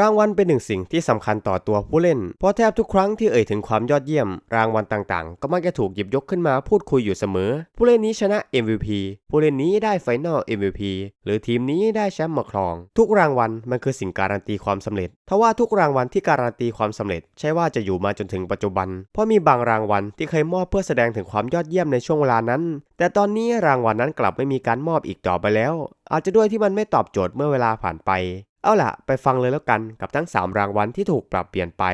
รางวัลเป็นหนึ่งสิ่งที่สำคัญต่อตัวผู้เล่น เพราะแทบทุกครั้งที่เอ่ยถึงความยอดเยี่ยม รางวัลต่างๆ ก็มักจะถูกหยิบยกขึ้นมาพูดคุยอยู่เสมอ ผู้เล่นนี้ชนะ MVP ผู้เล่นนี้ได้ Final MVP หรือทีมนี้ได้แชมป์มาครอง ทุกรางวัลมันคือสิ่งการันตีความสำเร็จทว่าทุกรางวัลที่การันตีความสำเร็จ ใช่ว่าจะอยู่มาจนถึงปัจจุบัน เพราะมีบางรางวัลที่เคยมอบเพื่อแสดงถึงความยอดเยี่ยมในช่วงเวลานั้น แต่ตอนนี้รางวัลนั้นกลับไม่มีการมอบอีกต่อไปแล้ว อาจจะด้วยที่มันไม่ตอบโจทย์เมื่อเวลาผ่านไป เอาล่ะ ไปฟังเลยแล้วกันกับทั้ง 3 รางวัลที่ถูกปรับเปลี่ยนไป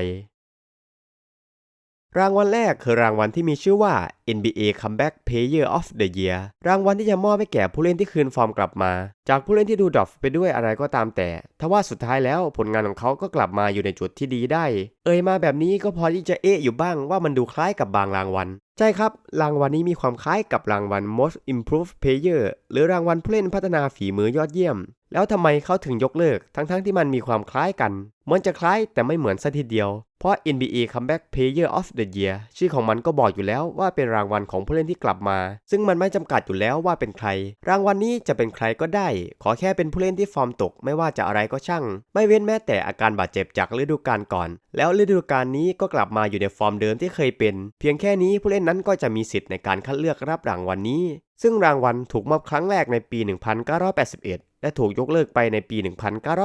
รางวัลแรกคือรางวัลที่มีชื่อว่า NBA Comeback Player of the Year รางวัลที่จะมอบให้แก่ผู้เล่นที่คืนฟอร์มกลับมา จากผู้เล่นที่ดูดรอปไปด้วยอะไรก็ตามแต่ ทว่าสุดท้ายแล้วผลงานของเขาก็กลับมาอยู่ในจุดที่ดีได้ เอ่ยมาแบบนี้ก็พอที่จะเอะอยู่บ้างว่ามันดูคล้ายกับบางรางวัลใช่ครับ รางวัลนี้มีความคล้ายกับรางวัล Most Improved Player หรือรางวัลผู้เล่นพัฒนาฝีมือยอดเยี่ยม แล้วทำไมเขาถึงยกเลิก ทั้งๆทที่มันมีความคล้ายกันเหมือนจะคล้ายแต่ไม่เหมือนซะทีเดียว เพราะ NBA Comeback Player of the Year ชื่อของมันก็บอกอยู่แล้วว่าเป็นรางวัลของผู้เล่นที่กลับมา ซึ่งมันไม่จำกัดอยู่แล้วว่าเป็นใคร รางวัลนี้จะเป็นใครก็ได้ ขอแค่เป็นผู้เล่นที่ฟอร์มตก ไม่ว่าจะอะไรก็ช่าง ไม่เว้นแม้แต่อาการบาดเจ็บจากฤดูกาลก่อน แล้วฤดูกาลนี้ก็กลับมาอยู่ในฟอร์มเดิมที่เคยเป็น เพียงแค่นี้ผู้เล่นนั้นก็จะมีสิทธิ์ในการคัดเลือกรับรางวัลนี้ซึ่งรางวัลถูกมอบครั้งแรกในปี 1981 และถูกยกเลิกไปในปี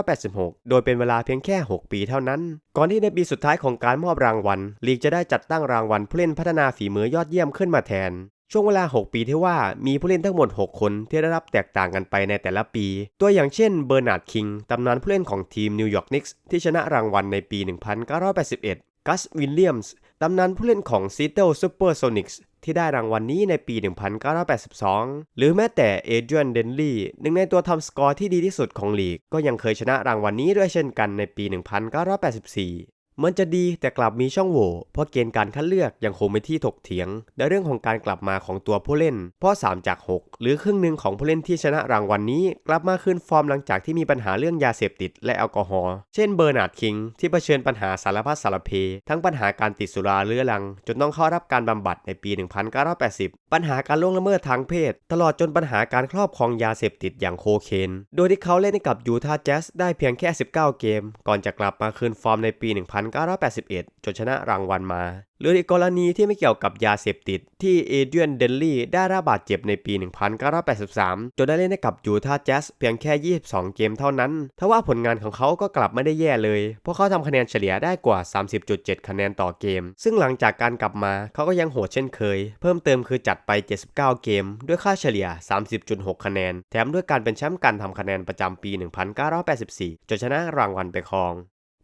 1986 โดยเป็นเวลาเพียงแค่ 6 ปีเท่านั้น ก่อนที่ในปีสุดท้ายของการมอบรางวัล ลีกจะได้จัดตั้งรางวัลผู้เล่นพัฒนาฝีมือยอดเยี่ยมขึ้นมาแทน ช่วงเวลา 6 ปีที่ว่ามีผู้เล่นทั้งหมด 6 คนที่ได้รับแตกต่างกันไปในแต่ละปี ตัวอย่างเช่นเบอร์นาร์ดคิงตำนานผู้เล่นของทีมนิวยอร์กนิกส์ที่ชนะรางวัลในปี 1981 กัส วิลเลียมส์ตำนานผู้เล่นของซีเทิลซูเปอร์โซนิกส์ ที่ได้รางวัลนนี้ในปี 1982 หรือแม้แต่เอเดรียนเดนลีหนึ่งในตัวทำสกอร์ที่ดีที่สุดของลีก ก็ยังเคยชนะรางวัลนนี้ด้วยเช่นกันในปี 1984 มือนจะดีแต่กลับมีช่องโหว่เพราะเกณฑ์การคัดเลือกยังคงไม่ที่ถกเถียง ในเรื่องของการกลับมาของตัวผู้เล่น เพราะ 3 จาก 6 หรือครึ่งหนึ่งของผู้เล่นที่ชนะรางวัลนนี้ กลับมาคืนฟอร์มหลังจากที่มีปัญหาเรื่องยาเสพติดและแอลกอฮอล์เช่นเบอร์นาร์ดคิงที่เผชิญปัญหาสารพัดสารเพ ทั้งปัญหาการติดสุราเรื้อรัง จนต้องเข้ารับการบำบัดในปี 1980 ปัญหาการล่วงละเมิดทางเพศ ตลอดจนปัญหาการครอบครองยาเสพติดอย่างโคเคน โดยที่เขาเล่นให้กับยูทาห์แจ๊สได้เพียงแค่ 19 เกม ก่อนจะกลับมาคืนฟอร์มในปี 1981 จนชนะรางวัลมาหรืออีกกรณีที่ไม่เกี่ยวกับยาเสพติด ที่เอเดรียนเดนลี่ได้รับบาดเจ็บในปี 1983 จนได้เล่นให้กับยูทาห์แจ๊สเพียงแค่ 22 เกมเท่านั้นทว่าผลงานของเขาก็กลับไม่ได้แย่เลย เพราะเขาทำคะแนนเฉลี่ยได้กว่า 30.7 คะแนนต่อเกม ซึ่งหลังจากการกลับมาเขาก็ยังโหดเช่นเคย เพิ่มเติมคือจัดไป 79 เกม ด้วยค่าเฉลี่ย 30.6 คะแนน แถมด้วยการเป็นแชมป์การทำคะแนนประจำปี 1984 จนชนะรางวัลไปครอง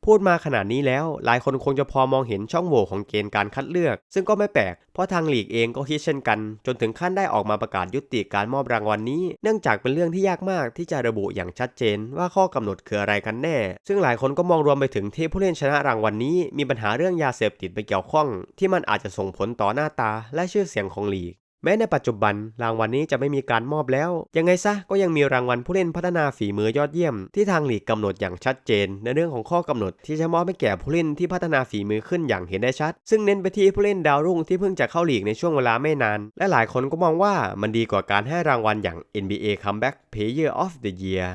พูดมาขนาดนี้แล้ว หลายคนคงจะพอมองเห็นช่องโหว่ของเกณฑ์การคัดเลือก ซึ่งก็ไม่แปลก เพราะทางลีกเองก็คิดเช่นกัน จนถึงขั้นได้ออกมาประกาศยุติการมอบรางวัลนนี้ เนื่องจากเป็นเรื่องที่ยากมากที่จะระบุอย่างชัดเจนว่าข้อกำหนดคืออะไรกันแน่ ซึ่งหลายคนก็มองรวมไปถึงที่ผู้เล่นชนะรางวัลนนี้ มีปัญหาเรื่องยาเสพติดไปเกี่ยวข้อง ที่มันอาจจะส่งผลต่อหน้าตาและชื่อเสียงของลีก แม้ในปัจจุบันรางวัลนนี้จะไม่มีการมอบแล้ว ยังไงซะก็ยังมีรางวัลผู้เล่นพัฒนาฝีมือยอดเยี่ยม ที่ทางลีกกำหนดอย่างชัดเจน ในเรื่องของข้อกำหนดที่จะมอบให้แก่ผู้เล่นที่พัฒนาฝีมือขึ้นอย่างเห็นได้ชัด ซึ่งเน้นไปที่ผู้เล่นดาวรุ่งที่เพิ่งจะเข้าลีกในช่วงเวลาไม่นาน และหลายคนก็มองว่ามันดีกว่าการให้รางวัลอย่าง NBA Comeback Player of the Year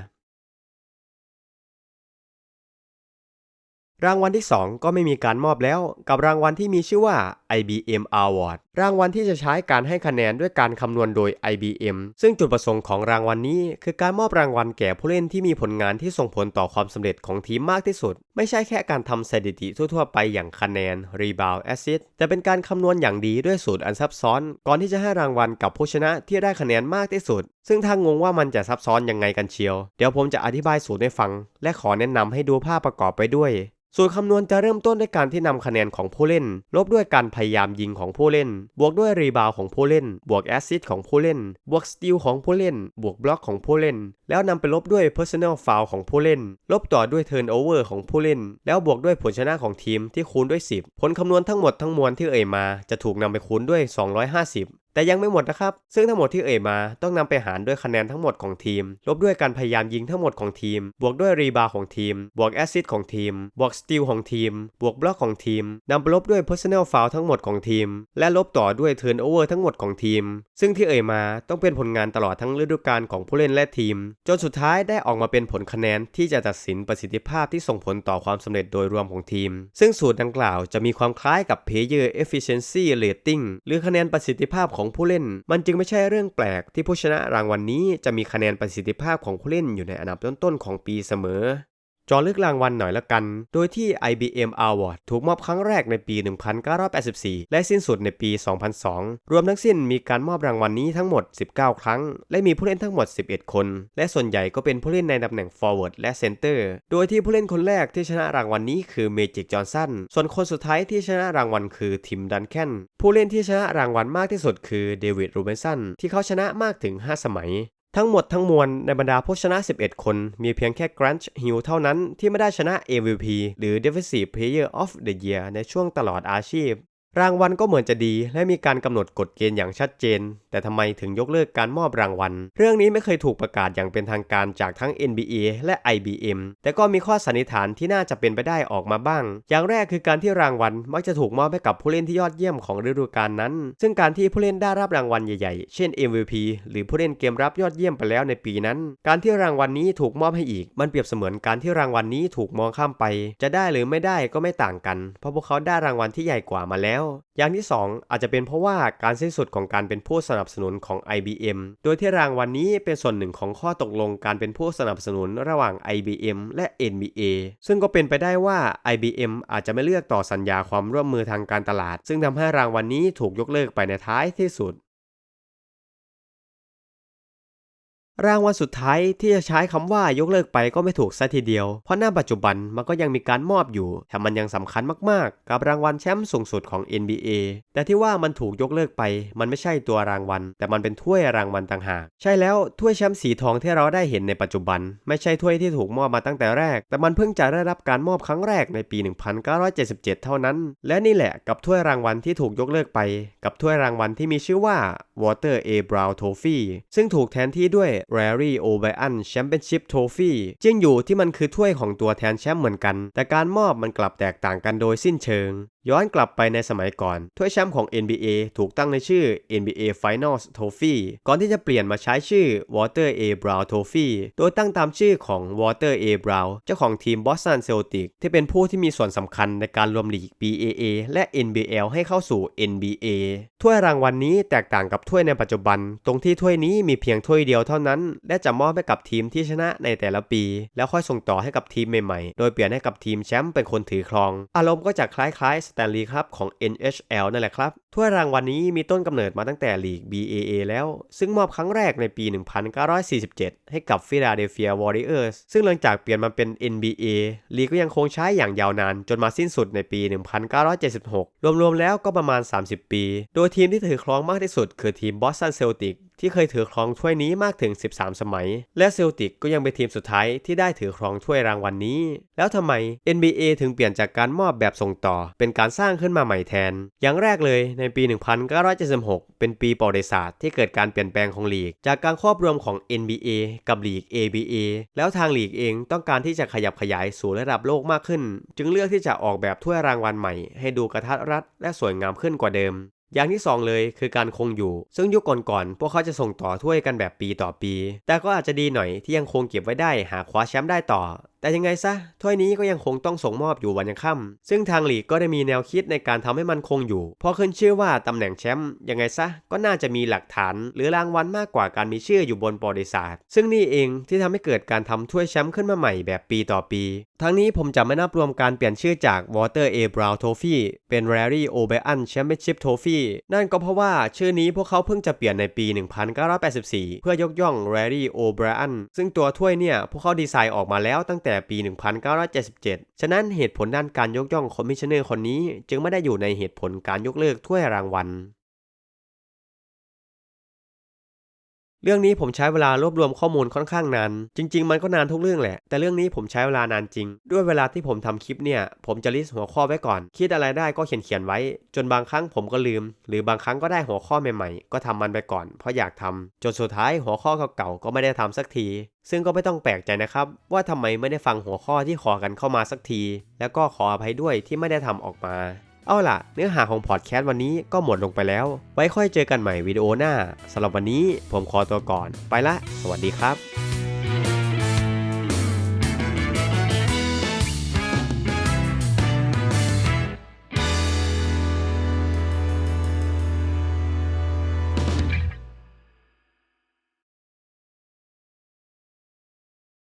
รางวัลที่ 2 ก็ไม่มีการมอบแล้ว กับรางวัลที่มีชื่อว่า IBM Award รางวัลที่จะใช้การให้คะแนนด้วยการคำนวณโดย IBM ซึ่งจุดประสงค์ของรางวัลนนี้ คือการมอบรางวัลแก่ผู้เล่นที่มีผลงานที่ส่งผลต่อความสำเร็จของทีมมากที่สุด ไม่ใช่แค่การทำสถิติทั่วๆไปอย่างคะแนน Rebound Assist แต่เป็นการคำนวณอย่างดีด้วยสูตรอันซับซ้อน ก่อนที่จะให้รางวัลกับผู้ชนะที่ได้คะแนนมากที่สุด ซึ่งถ้างงว่ามันจะซับซ้อนยังไงกันเชียว เดี๋ยวผมจะอธิบายสูตรให้ฟัง และขอแนะนำให้ดูภาพประกอบไปด้วย สูตรคำนวณจะเริ่มต้นด้วยการที่นำคะแนนของผู้เล่น ลบด้วยการพยายามยิงของผู้เล่น บวกด้วยรีบาวของผู้เล่น บวกแอสซิสของผู้เล่น บวกสตีลของผู้เล่น บวกบล็อกของผู้เล่น แล้วนำไปลบด้วย personal foul ของผู้เล่น ลบต่อด้วย turnover ของผู้เล่น แล้วบวกด้วยผลชนะของทีมที่คูณด้วย 10 ผลคำนวณทั้งหมดทั้งมวลที่เอ่ยมา จะถูกนำไปคูณด้วย 250 แต่ยังไม่หมดนะครับ ซึ่งทั้งหมดที่เอ่ยมาต้องนำไปหารด้วยคะแนนทั้งหมดของทีม ลบด้วยการพยายามยิงทั้งหมดของทีม บวกด้วยรีบาวของทีม บวกแอสซิสของทีม บวกสตีลของทีม บวกบล็อกของทีมนำไปลบด้วย personal foul ทั้งหมดของทีม และลบต่อด้วย turnover ทั้งหมดของทีม ซึ่งที่เอ่ยมาต้องเป็นผลงานตลอดทั้งฤดูกาลของผู้เล่นและทีม จนสุดท้ายได้ออกมาเป็นผลคะแนนที่จะตัดสินประสิทธิภาพที่ส่งผลต่อความสำเร็จโดยรวมของทีม ซึ่งสูตรดังกล่าวจะมีความคล้ายกับ player efficiency rating หรือคะแนนประสิทธิภาพของผู้เล่น มันจึงไม่ใช่เรื่องแปลกที่ผู้ชนะรางวัลนนี้จะมีคะแนนประสิทธิภาพของผู้เล่นอยู่ในอันดับต้นๆของปีเสมอ จอเลึกรางวัลหน่อยละกัน โดยที่ IBM Award ถูกมอบครั้งแรกในปี 1984 และสิ้นสุดในปี 2002 รวมทั้งสิ้นมีการมอบรางวัลนนี้ทั้งหมด 19 ครั้ง และมีผู้เล่นทั้งหมด 11 คน และส่วนใหญ่ก็เป็นผู้เล่นในตำแหน่ง forward และ center โดยที่ผู้เล่นคนแรกที่ชนะรางวัลนนี้คือเมจิกจอห์นสัน ส่วนคนสุดท้ายที่ชนะรางวัลคือทิมดันแคนผู้เล่นที่ชนะรางวัลมากที่สุดคือเดวิดรูเบนสันที่เขาชนะมากถึง 5 สมัย ทั้งหมดทั้งมวลในบรรดาผู้ชนะ 11 คน มีเพียงแค่ Grant Hill เท่านั้นที่ไม่ได้ชนะ MVP หรือ Defensive Player of the Year ในช่วงตลอดอาชีพ รางวัลก็เหมือนจะดี และมีการกำหนดกฎเกณฑ์อย่างชัดเจน แต่ทำไมถึงยกเลิกการมอบรางวัล เรื่องนี้ไม่เคยถูกประกาศอย่างเป็นทางการจากทั้ง NBA และ IBM แต่ก็มีข้อสันนิษฐานที่น่าจะเป็นไปได้ออกมาบ้าง อย่างแรกคือการที่รางวัลมักจะถูกมอบให้กับผู้เล่นที่ยอดเยี่ยมของฤดูกาลนั้น ซึ่งการที่ผู้เล่นได้รับรางวัลใหญ่ๆ เช่น MVP หรือผู้เล่นเกมรับยอดเยี่ยมไปแล้วในปีนั้น การที่รางวัลนี้ถูกมอบให้อีก มันเปรียบเสมือนการที่รางวัลนี้ถูกมองข้ามไป จะได้หรือไม่ได้ก็ไม่ต่างกัน เพราะพวกเขาได้รางวัลที่ใหญ่กว่ามาแล้วอย่างที่ 2 อาจจะเป็นเพราะว่าการสิ้นสุดของการเป็นผู้สนับสนุนของ IBM โดยที่รางวัลนนี้เป็นส่วนหนึ่งของข้อตกลงการเป็นผู้สนับสนุนระหว่าง IBM และ NBA ซึ่งก็เป็นไปได้ว่า IBM อาจจะไม่เลือกต่อสัญญาความร่วมมือทางการตลาด ซึ่งทำให้รางวัลนนี้ถูกยกเลิกไปในท้ายที่สุด รางวัลสุดท้ายที่จะใช้คำว่ายกเลิกไปก็ไม่ถูกซะทีเดียว เพราะหน้าปัจจุบันมันก็ยังมีการมอบอยู่แถมมันยังสำคัญมากๆ กับรางวัลแชมป์สูงสุดของ NBA แต่ที่ว่ามันถูกยกเลิกไป มันไม่ใช่ตัวรางวัล แต่มันเป็นถ้วยรางวัลต่างหาก ใช่แล้วถ้วยแชมป์สีทองที่เราได้เห็นในปัจจุบัน ไม่ใช่ถ้วยที่ถูกมอบมาตั้งแต่แรก แต่มันเพิ่งจะได้รับการมอบครั้งแรกในปี 1977 เท่านั้น และนี่แหละกับถ้วยรางวัลที่ถูกยกเลิกไป กับถ้วยรางวัลที่มีชื่อว่า Water A Brown Trophy ซึ่งถูกแทนที่ด้วย r a r y o b r i a n Championship Trophy จริงอยู่ที่มันคือถ้วยของตัวแทนแชมป์เหมือนกัน แต่การมอบมันกลับแตกต่างกันโดยสิ้นเชิง ย้อนกลับไปในสมัยก่อน ถ้วยแชมป์ของ NBA ถูกตั้งในชื่อ NBA Finals Trophy ก่อนที่จะเปลี่ยนมาใช้ชื่อ Water A Brown Trophy โดยตั้งตามชื่อของ Water A Brown เจ้าของทีม Boston Celtics ที่เป็นผู้ที่มีส่วนสำคัญในการรวมลีก BAA และ NBL ให้เข้าสู่ NBA ถ้วยรางวัลนนี้แตกต่างกับถ้วยในปัจจุบัน ตรงที่ถ้วยนี้มีเพียงถ้วยเดียวเท่านั้น และจะมอบให้กับทีมที่ชนะในแต่ละปี แล้วค่อยส่งต่อให้กับทีมใหม่ๆ โดยเปลี่ยนให้กับทีมแชมป์เป็นคนถือครอง อารมณ์ก็จะคล้ายๆแตนลีย์ครับของ NHL นั่นแหละครับถ้วยรางวัลนนี้มีต้นกำเนิดมาตั้งแต่ลีก BAA แล้ว ซึ่งมอบครั้งแรกในปี 1947 ให้กับ Philadelphia Warriors ซึ่งหลังจากเปลี่ยนมาเป็น NBA ลีกก็ยังคงใช้อย่างยาวนาน จนมาสิ้นสุดในปี 1976 รวมๆแล้วก็ประมาณ 30 ปี โดยทีมที่ถือครองมากที่สุดคือทีม Boston Celtics ที่เคยถือครองถ้วยนี้มากถึง 13 สมัย และเซลติกก็ยังเป็นทีมสุดท้ายที่ได้ถือครองถ้วยรางวัลนนี้ แล้วทำไม NBA ถึงเปลี่ยนจากการมอบแบบส่งต่อ เป็นการสร้างขึ้นมาใหม่แทน อย่างแรกเลยในปี 1976 เป็นปีประวัติศาสตร์ที่เกิดการเปลี่ยนแปลงของลีก จากการควบรวมของ NBA กับลีก ABA แล้วทางลีกเองต้องการที่จะขยับขยายสู่ระดับโลกมากขึ้น จึงเลือกที่จะออกแบบถ้วยรางวัลใหม่ ให้ดูกระทัดรัดและสวยงามขึ้นกว่าเดิม อย่างที่ 2 เลยคือการคงอยู่ ซึ่งยุคก่อนๆพวกเขาจะส่งต่อถ้วยกันแบบปีต่อปี แต่ก็อาจจะดีหน่อยที่ยังคงเก็บไว้ได้หาคว้าแชมป์ได้ต่อ แต่ยังไงซะถ้วยนี้ก็ยังคงต้องส่งมอบอยู่วันยังค่ำซึ่งทางหลีกก็ได้มีแนวคิดในการทำให้มันคงอยู่พราะขึ้นชื่อว่าตำแหน่งแชมป์ยังไงซะก็น่าจะมีหลักฐาน หรือรางวัลมากกว่าการมีชื่ออยู่บนประวัติศาสตร์ ซึ่งนี่เองที่ทำให้เกิดการทำถ้วยแชมป์ขึ้นมาใหม่แบบปีต่อปี ทั้งนี้ผมจะไม่นับรวมการเปลี่ยนชื่อจาก Water A Brown Trophy เป็น Larry O'Brien Championship Trophy นั่นก็เพราะว่าชื่อนี้พวกเขาเพิ่งจะเปลี่ยนในปี 1984 เพื่อยกย่องแรดี้โอไบรอันซึ่งตัวถ้วยเนี่ย พวกเขาดีไซน์ออกมาแล้วตั้งแต่ปี 1977 ฉะนั้นเหตุผลด้านการยกย่องคอมมิชเนอร์คนนี้ จึงไม่ได้อยู่ในเหตุผลการยกเลิกถ้วยรางวัล เรื่องนี้ผมใช้เวลารวบรวมข้อมูลค่อนข้างนาน จริง ๆ มันก็นานทุกเรื่องแหละ แต่เรื่องนี้ผมใช้เวลานานจริง ด้วยเวลาที่ผมทำคลิปเนี่ย ผมจะลิสต์หัวข้อไว้ก่อน คิดอะไรได้ก็เขียนเขียนไว้ จนบางครั้งผมก็ลืม หรือบางครั้งก็ได้หัวข้อใหม่ๆ ก็ทำมันไปก่อน เพราะอยากทำจนสุดท้ายหัวข้อเก่าๆ ก็ไม่ได้ทำสักที ซึ่งก็ไม่ต้องแปลกใจนะครับ ว่าทำไมไม่ได้ฟังหัวข้อที่ขอกันเข้ามาสักที แล้วก็ขออภัยด้วยที่ไม่ได้ทำออกมา เอาล่ะ เนื้อหาของพอดแคสต์วันนี้ก็หมดลงไปแล้ว ไว้ค่อยเจอกันใหม่วิดีโอหน้าสำหรับวันนี้ผมขอตัวก่อน ไปละ สวัสดีครับ